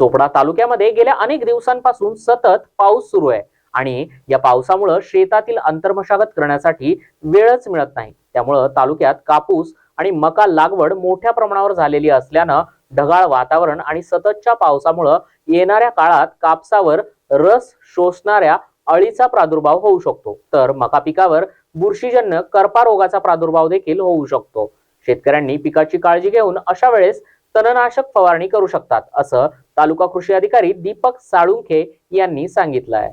चोपडा तालुक्यामध्ये गेल्या अनेक दिवसांपासून सतत पाऊस सुरू आहे. आणि या पावसामुळं शेतातील अंतर्मशागत करण्यासाठी वेळच मिळत नाही. त्यामुळं तालुक्यात कापूस आणि मका लागवड मोठ्या प्रमाणावर झालेली असल्यानं ढगाळ वातावरण आणि सततच्या पावसामुळं येणाऱ्या काळात कापसावर रस शोषणाऱ्या अळीचा प्रादुर्भाव होऊ शकतो. तर मका पिकावर बुरशीजन्य करपा रोगाचा प्रादुर्भाव देखील होऊ शकतो. शेतकऱ्यांनी पिकाची काळजी घेऊन अशा वेळेस तणनाशक फवारणी करू शकतात असं तालुका कृषी अधिकारी दीपक साळुंखे यांनी सांगितलं आहे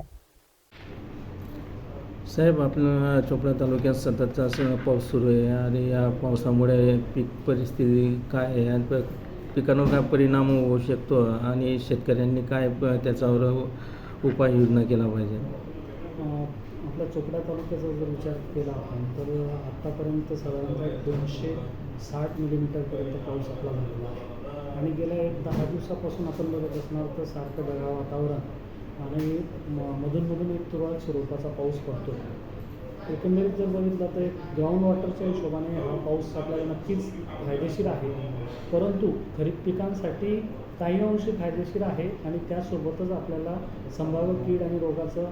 साहेब आपल्या चोपडा तालुक्यात सततचा असं पाऊस सुरू आहे आणि या पावसामुळे पीक परिस्थिती काय आहे आणि पिकांवर काय परिणाम होऊ शकतो आणि शेतकऱ्यांनी काय त्याच्यावर उपाययोजना केला पाहिजे? आपल्या चोपडा तालुक्याचा जर विचार केला आपण तर आत्तापर्यंत साधारणतः दोनशे साठ मिलीमीटरपर्यंत पाऊस आपला झालेला आहे. आणि गेल्या एक दहा दिवसापासून आपण बघत असणार तर सारखं ढगाळ वातावरण आणि म- मधूनमधून एक तुरळक स्वरूपाचा पाऊस पडतो एकंदरीत जर बघितलं तर ग्राउंड वॉटरच्या हिशोबाने हा पाऊस आपल्याला नक्कीच फायदेशीर आहे. परंतु खरीप पिकांसाठी काही अंशी फायदेशीर आहे आणि त्यासोबतच आपल्याला संभाव्य कीड आणि रोगाचा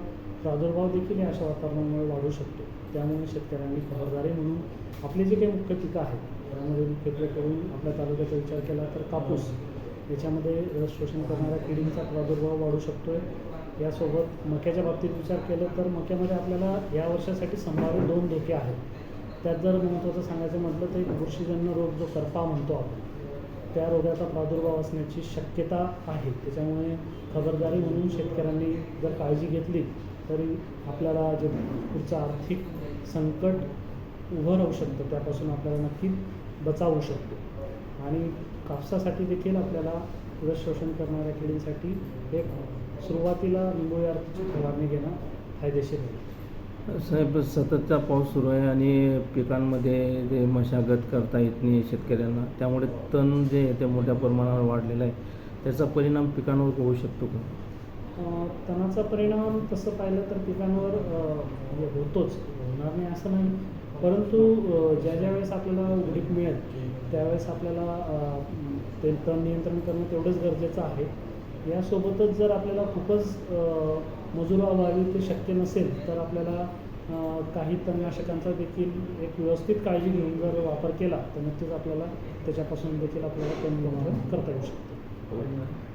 प्रादुर्भाव देखील या अशा वातावरणामुळे वाढू शकतो. त्यामुळे शेतकऱ्यांनी खबरदारी म्हणून आपली जी काही मुख्य पिकं आहेत यामध्ये मुख्यत्वे करून आपल्या तालुक्याचा विचार केला तर कापूस याच्यामध्ये रस शोषण करणाऱ्या किडींचा प्रादुर्भाव वाढू शकतो आहे यासोबत मक्याच्या बाबतीत विचार केलं तर मक्यामध्ये आपल्याला या वर्षासाठी संभाव्य दोन धोके आहेत. त्यात जर महत्त्वाचं सांगायचं म्हटलं तर एक बुरशीजन्य रोग जो करपा म्हणतो आपण त्या रोगाचा प्रादुर्भाव असण्याची शक्यता आहे. त्याच्यामुळे खबरदारी म्हणून शेतकऱ्यांनी जर काळजी घेतली तरी आपल्याला जे पुढचं आर्थिक संकट उभं राहू शकतं त्यापासून आपल्याला नक्कीच बचावू शकतो. आणि कापसासाठी देखील आपल्याला रस शोषण करणाऱ्या किडींसाठी एक सुरुवातीला निंबोळी आरतीची फवारणी घेणं फायदेशीर आहे. साहेब सततचा पाऊस सुरू आहे आणि पिकांमध्ये जे मशागत करता येत नाही शेतकऱ्यांना त्यामुळे तण जे आहे ते मोठ्या प्रमाणावर वाढलेलं आहे. त्याचा परिणाम पिकांवर होऊ शकतो का? तणाचा परिणाम तसं पाहिलं तर पिकांवर म्हणजे होतोच होणार नाही असं नाही. परंतु ज्या ज्या वेळेस आपल्याला उडीक मिळेल त्यावेळेस आपल्याला ते तण नियंत्रण करणं तेवढंच गरजेचं आहे. यासोबतच जर आपल्याला खूपच अं, मजुराअभावी ते शक्य नसेल तर आपल्याला काही तणनाशकांचा देखील एक व्यवस्थित काळजी घेऊन जर वापर केला तर नक्कीच आपल्याला त्याच्यापासून देखील आपल्याला तण नियंत्रण करता येऊ शकतं.